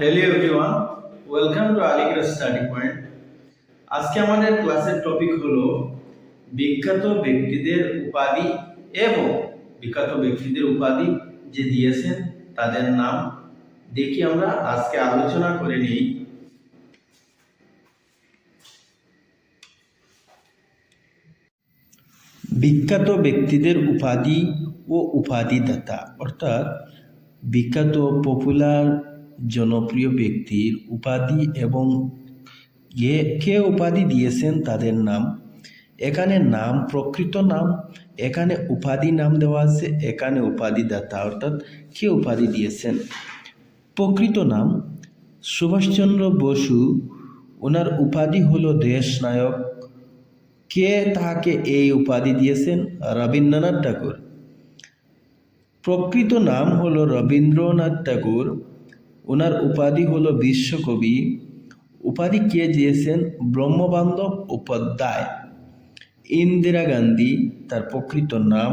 Hello everyone welcome to Aligarh study point আজকে আমাদের ক্লাসের টপিক হলো বিখ্যাত ব্যক্তিদের উপাধি এবং বিখ্যাত ব্যক্তিদের উপাধি যে দিয়েছেন, তাদের নাম দেখি আমরা আজকে আলোচনা করে নিই। বিখ্যাত ব্যক্তিদের উপাধি ও উপাধিদাতা, অর্থাৎ বিখ্যাত পপুলার জনপ্রিয় ব্যক্তির উপাধি এবং কে কে উপাধি দিয়েছেন তাদের নাম। এখানে নাম, প্রকৃত নাম, এখানে উপাধি নাম দেওয়া আছে, এখানে উপাধিদাতা অর্থাৎ কে উপাধি দিয়েছেন। প্রকৃত নাম, সুভাষচন্দ্র বসু। ওনার উপাধি হলো দেশ নায়ক কে তাহাকে এই উপাধি দিয়েছেন? রবীন্দ্রনাথ ঠাকুর। প্রকৃত নাম হলো রবীন্দ্রনাথ ঠাকুর। ওনার উপাধি হলো বিশ্বকবি। উপাধি কে দিয়েছেন? ব্রহ্মবান্ধব উপাধ্যায়, ইন্দিরা গান্ধী, তার প্রকৃত নাম।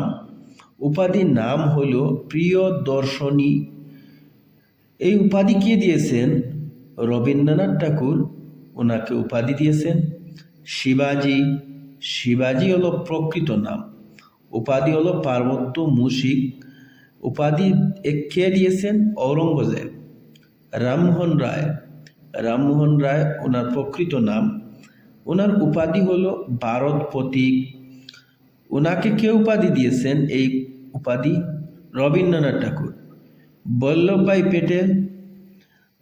উপাধির নাম হল প্রিয় দর্শনী এই উপাধি কে দিয়েছেন? রবীন্দ্রনাথ ঠাকুর ওনাকে উপাধি দিয়েছেন। শিবাজি শিবাজি হলো প্রকৃত নাম। উপাধি হলো পার্বত্য মুশিক। উপাধি কে দিয়েছেন? ঔরঙ্গজেব। রামমোহন রায়। রামমোহন রায় ওনার প্রকৃত নাম। ওনার উপাধি হলো ভারত প্রতীক। ওনাকে কে উপাধি দিয়েছেন? এই উপাধি রবীন্দ্রনাথ ঠাকুর। বল্লভভাই পেটেল,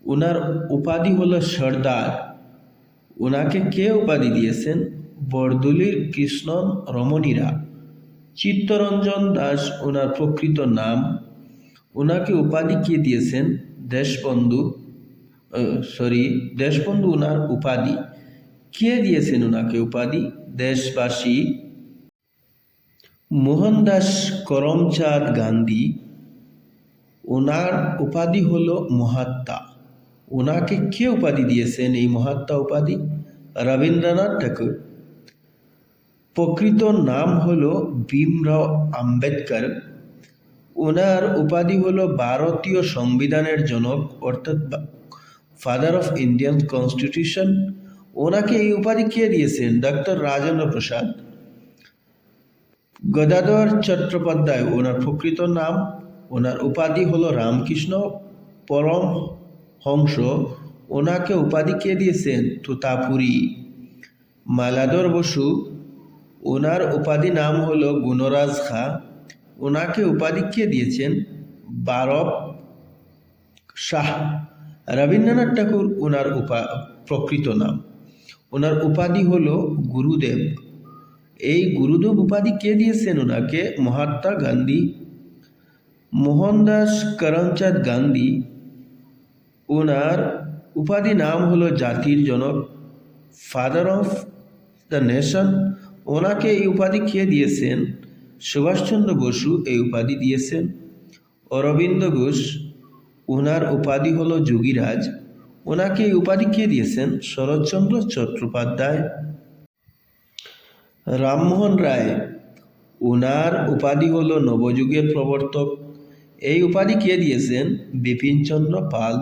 ওনার উপাধি হলো সর্দার। ওনাকে কে উপাধি দিয়েছেন? বরদুলির কৃষ্ণন রমণীরা চিত্তরঞ্জন দাস ওনার প্রকৃত নাম। ওনাকে উপাধি কে দিয়েছেন? দেশবন্ধু সরি দেশবন্ধু ওনার উপাধি। কে দিয়েছেন ওনাকে উপাধি? দেশবাসী। মোহনদাস করমচাঁদ গান্ধী। ওনার উপাধি হল মহাত্মা। ওনাকে কে উপাধি দিয়েছেন এই মহাত্মা উপাধি? রবীন্দ্রনাথ ঠাকুর। প্রকৃত নাম হলো ভীমরাও আম্বেদকর। ওনার উপাধি হলো ভারতীয় সংবিধানের জনক, অর্থাৎ ফাদার অফ ইন্ডিয়ান কনস্টিটিউশন ওনাকে এই উপাধি কে দিয়েছেন? ডক্টর রাজেন্দ্র প্রসাদ। গদাধর চট্টোপাধ্যায়, ওনার প্রকৃত নাম। ওনার উপাধি হলো রামকৃষ্ণ পরম হংস। ওনাকে উপাধি কে দিয়েছেন? তুতাপুরী। মালাধর বসু। ওনার উপাধি নাম হলো গুণরাজ খা। ওনাকে উপাধি কে দিয়েছেন? বারব শাহ। রবীন্দ্রনাথ ঠাকুর ওনার উপা, প্রকৃত নাম। ওনার উপাধি হলো গুরুদেব। এই গুরুদেব উপাধি কে দিয়েছেন ওনাকে? মহাত্মা গান্ধী, মোহনদাস করমচাঁদ গান্ধী। ওনার উপাধি নাম হলো জাতির জনক ফাদার অফ দ্য নেশন ওনাকে এই উপাধি কে দিয়েছেন? সুভাষচন্দ্র বসু এই উপাধি দিয়েছেন। অরবিন্দ ঘোষ ওনার উপাধি হলো যোগীরাজ। ওনাকে এই উপাধি কে দিয়েছেন? শরৎচন্দ্র চট্টোপাধ্যায়। রামমোহন রায় ওনার উপাধি হলো নবযুগের প্রবর্তক। এই উপাধি কে দিয়েছেন? বিপিনচন্দ্র পাল।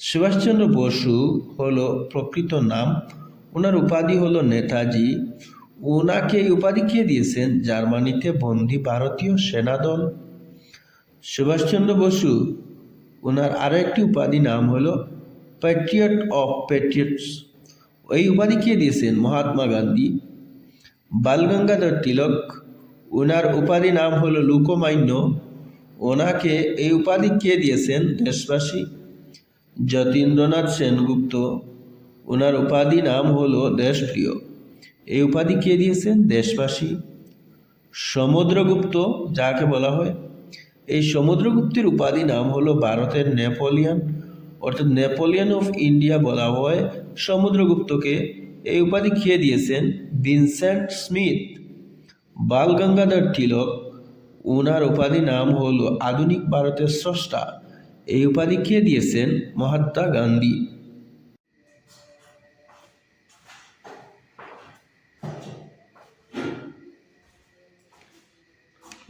সুভাষচন্দ্র বসু হলো প্রকৃত নাম। ওনার উপাধি হলো নেতাজি। ওনাকে এই উপাধি কে দিয়েছেন? জার্মানিতে বন্দী ভারতীয় সেনাদল। সুভাষচন্দ্র বসু, ওনার আরও একটি উপাধি নাম হলো প্যাট্রিয়ট অফ প্যাট্রিয়টস এই উপাধি কে দিয়েছেন? মহাত্মা গান্ধী। বালগঙ্গাধর তিলক, ওনার উপাধি নাম হলো লোকমান্য। ওনাকে এই উপাধি কে দিয়েছেন? দেশবাসী। যতীন্দ্রনাথ সেনগুপ্ত, ওনার উপাধি নাম হলো দেশপ্রিয়। এই উপাধি কে দিয়েছেন? দেশবাসী। সমুদ্রগুপ্ত, যাকে বলা হয়। এই সমুদ্রগুপ্তের উপাধি নাম হলো ভারতের নেপোলিয়ন। অর্থাৎ নেপোলিয়ন অফ ইন্ডিয়া বলা হয় সমুদ্রগুপ্তকে। এই উপাধি কে দিয়েছেন? Vincent Smith. বাল গঙ্গাধর তিলক ওনার উপাধি নাম হলো আধুনিক ভারতের স্রষ্টা। এই উপাধি কে দিয়েছেন? মহাত্মা গান্ধী।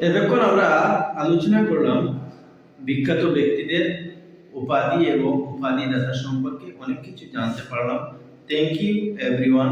এতক্ষণ আমরা আলোচনা করলাম বিখ্যাত ব্যক্তিদের উপাধি এবং উপাধি দাতা সম্পর্কে অনেক কিছু জানতে পারলাম। Thank you everyone